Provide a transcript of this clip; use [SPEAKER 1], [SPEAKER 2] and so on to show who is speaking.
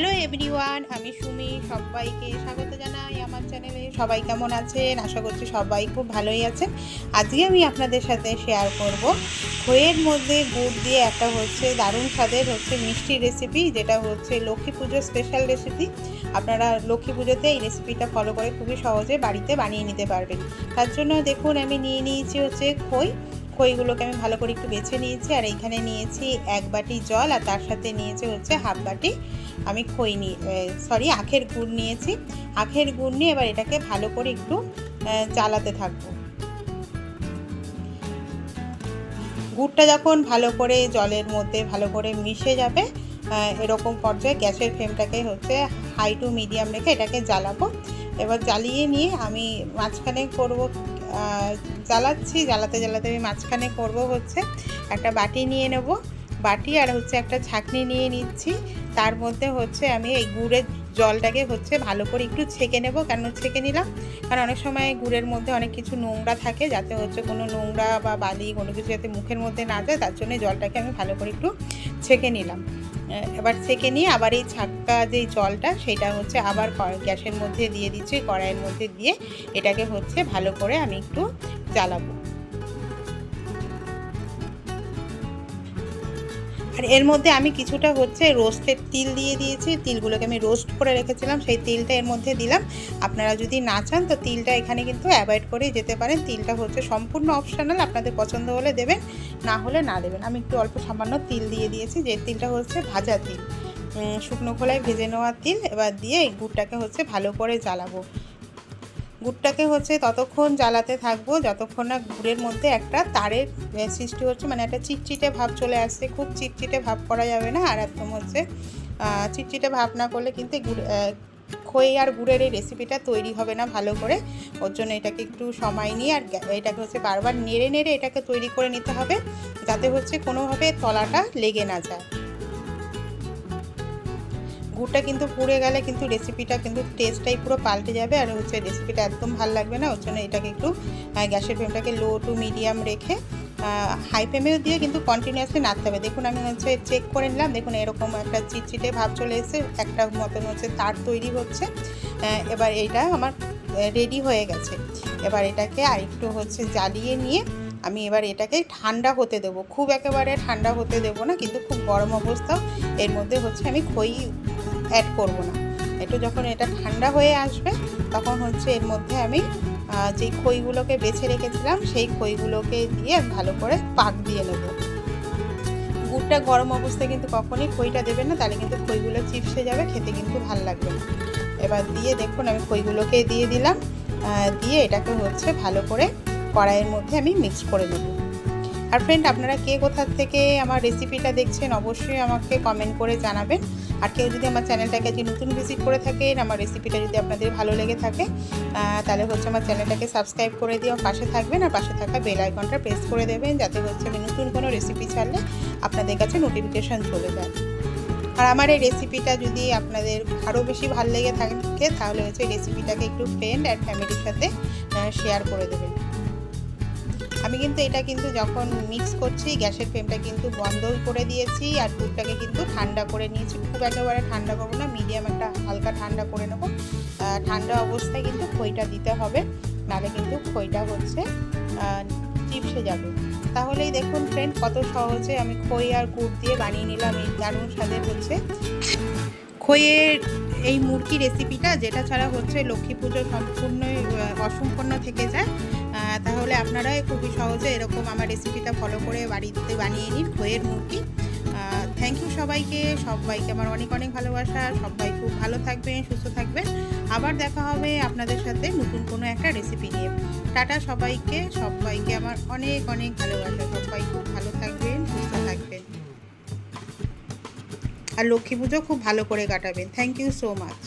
[SPEAKER 1] Hello everyone আমি সুমি। সবাইকে স্বাগত জানাই আমার চ্যানেলে। সবাই কেমন আছেন? আশা করছি সবাই খুব ভালোই আছেন। আজকে আমি আপনাদের সাথে শেয়ার করব। খইয়ের মধ্যে গুড় দিয়ে একটা হচ্ছে দারুণ স্বাদের হচ্ছে মিষ্টি রেসিপি যেটা হচ্ছে লক্ষ্মী পুজোর স্পেশাল রেসিপি আপনারা লক্ষ্মী পুজোতে এই রেসিপিটা ফলো করে খুবই সহজে বাড়িতে বানিয়ে নিতে পারবেন। তার জন্য দেখুন, আমি নিয়ে নিয়েছি হচ্ছে খই। খইগুলোকে আমি ভালো করে একটু বেছে নিয়েছি। আর এইখানে নিয়েছি এক বাটি জল, আর তার সাথে নিয়েছি হচ্ছে হাফ বাটি আমি খই নিয়ে সরি আখের গুড় নিয়েছি। আখের গুড় নিয়ে এবার এটাকে ভালো করে একটু জ্বালাতে থাকব। গুড়টা যখন ভালো করে জলের মধ্যে ভালো করে মিশে যাবে এরকম পর্যায়ে গ্যাসের ফ্লেমটাকে হচ্ছে হাই টু মিডিয়াম রেখে এটাকে জ্বালাবো। এবার জ্বালিয়ে নিয়ে আমি মাঝখানে করব জ্বালাচ্ছি, জ্বালাতে জ্বালাতে আমি মাঝখানে করব হচ্ছে একটা বাটি নিয়ে নেব। বাটি আর হচ্ছে একটা ছাকনি নিয়ে নিচ্ছি। তার মধ্যে হচ্ছে আমি এই গুড়ের জলটাকে হচ্ছে ভালো করে একটু ছেঁকে নেব। কেন ছেঁকে নিলাম? কারণ অনেক সময় গুড়ের মধ্যে অনেক কিছু নোংরা থাকে, যাতে হচ্ছে কোনো নোংরা বা বালি কোনো কিছু যাতে মুখের মধ্যে না যায়, তার জন্য জলটাকে আমি ভালো করে একটু ছেঁকে নিলাম। এবার ছেঁকে নিয়ে আবার এই ছাক্কা যেই জলটা, সেটা হচ্ছে আবার গ্যাসের মধ্যে দিয়ে দিচ্ছি, কড়াইয়ের মধ্যে দিয়ে এটাকে হচ্ছে ভালো করে আমি একটু জ্বালাবো। আর এর মধ্যে আমি কিছুটা হচ্ছে রোস্টেড তিল দিয়ে দিয়েছি। তিলগুলোকে আমি রোস্ট করে রেখেছিলাম, সেই তিলটা এর মধ্যে দিলাম। আপনারা যদি না চান, তো তিলটা এখানে কিন্তু অ্যাভয়েড করে যেতে পারেন। তিলটা হচ্ছে সম্পূর্ণ অপশনাল, আপনাদের পছন্দ হলে দেবেন, না হলে না দেবেন। আমি একটু অল্প সামান্য তিল দিয়ে দিয়েছি, যে তিলটা হচ্ছে ভাজা তিল। শুকনো খোলায় ভেজে নেওয়া তিল, এবার দিয়ে এই গুড়টাকে হচ্ছে ভালো করে জ্বালাবো। গুড়টাকে হচ্ছে ততক্ষণ জ্বালাতে থাকব, যতক্ষণ না গুড়ের মধ্যে একটা তারের সৃষ্টি হচ্ছে মানে একটা চিটচিটে ভাব চলে আসছে। খুব চিটচিটে ভাব করা যাবে না, আর একদম হচ্ছে চিটচিটে ভাব না করলে কিন্তু গুড় খই আর গুড়ের এই রেসিপিটা তৈরি হবে না ভালো করে। ওর জন্য এটাকে একটু সময় নিয়ে আর এটাকে হচ্ছে বারবার নেড়ে নেড়ে এটাকে তৈরি করে নিতে হবে, যাতে হচ্ছে কোনোভাবে তলাটা লেগে না যায়। গুড়টা কিন্তু পুড়ে গেলে কিন্তু রেসিপিটা কিন্তু টেস্টটাই পুরো পাল্টে যাবে। আর হচ্ছে রেসিপিটা একদম ভালো লাগবে না, ওর জন্য এটাকে একটু গ্যাসের ফ্লেমটাকে লো টু মিডিয়াম রেখে হাই ফ্লেমেও দিয়ে কিন্তু কন্টিনিউয়াসলি নাড়তে হবে। দেখুন, আমি হচ্ছে চেক করে নিলাম, দেখুন, এরকম একটা চিটচিটে ভাব চলে এসে একটা মতন হচ্ছে তার তৈরি হচ্ছে। এবার এইটা আমার রেডি হয়ে গেছে। এবার এটাকে আরেকটু হচ্ছে জ্বালিয়ে নিয়ে আমি এবার এটাকে ঠান্ডা হতে দেবো। খুব একেবারে ঠান্ডা হতে দেবো না, কিন্তু খুব গরম অবস্থাও এর মধ্যে হচ্ছে আমি খই অ্যাড করব না। একটু যখন এটা ঠান্ডা হয়ে আসবে, তখন হচ্ছে এর মধ্যে আমি যেই খইগুলোকে বেছে রেখেছিলাম, সেই খইগুলোকে দিয়ে ভালো করে পাক দিয়ে নেব। গুড়টা গরম অবস্থায় কিন্তু কখনই খইটা দেবেন না, তাহলে কিন্তু খইগুলো চিপসে যাবে, খেতে কিন্তু ভালো লাগবে না। এবার দিয়ে দেখুন, আমি খইগুলোকে দিয়ে দিলাম। দিয়ে এটাকে হচ্ছে ভালো করে কড়াইয়ের মধ্যে আমি মিক্স করে নেব। আর ফ্রেন্ড আপনারা কে কোথার থেকে আমার রেসিপিটা দেখছেন, অবশ্যই আমাকে কমেন্ট করে জানাবেন। আর কেউ যদি আমার চ্যানেলটাকে যদি নতুন ভিজিট করে থাকেন, আমার রেসিপিটা যদি আপনাদের ভালো লেগে থাকে তাহলে হচ্ছে আমার চ্যানেলটাকে সাবস্ক্রাইব করে দিয়ে পাশে থাকবেন আর পাশে থাকা বেল আইকনটা প্রেস করে দেবেন, যাতে হচ্ছে আমি নতুন কোনো রেসিপি ছাড়লে আপনাদের কাছে নোটিফিকেশান চলে যায়। আর আমার এই রেসিপিটা যদি আপনাদের আরও বেশি ভালো লেগে থাকে, তাহলে হচ্ছে রেসিপিটাকে একটু ফ্রেন্ড অ্যান্ড ফ্যামিলির সাথে শেয়ার করে দেবেন। আমি কিন্তু এটা কিন্তু যখন মিক্স করছি, গ্যাসের ফ্লেমটা কিন্তু বন্ধ করে দিয়েছি আর দুধটাকে কিন্তু ঠান্ডা করে নিয়েছি। খুব একেবারে ঠান্ডা করব না মিডিয়াম একটা হালকা ঠান্ডা করে নেব। ঠান্ডা অবস্থায় কিন্তু খইটা দিতে হবে, নাহলে কিন্তু খইটা হচ্ছে চিপসে যাবে। তাহলেই দেখুন ফ্রেন্ড কত সহজে আমি খই আর গুড় দিয়ে বানিয়ে নিলাম এই দারুণ স্বাদের হচ্ছে। খইয়ের এই মুরগি রেসিপিটা যেটা ছাড়া হচ্ছে লক্ষ্মী পুজো সম্পূর্ণই অসম্পূর্ণ থেকে যায়। তাহলে আপনারাই খুবই সহজে এরকম আমার রেসিপিটা ফলো করে বাড়িতে বানিয়ে নিন খইয়ের মুরগি। থ্যাংক ইউ সবাইকে। সবাইকে আমার অনেক অনেক ভালোবাসা। সবাই খুব ভালো থাকবেন, সুস্থ থাকবেন। আবার দেখা হবে আপনাদের সাথে নতুন কোনো একটা রেসিপি নিয়ে। টাটা সবাইকে। সবাইকে আমার অনেক অনেক ভালোবাসা। সবাই খুব ভালো থাকবেন, সুস্থ থাকবেন। আর লক্ষ্মী পুজো খুব ভালো করে কাটাবেন। Thank you so much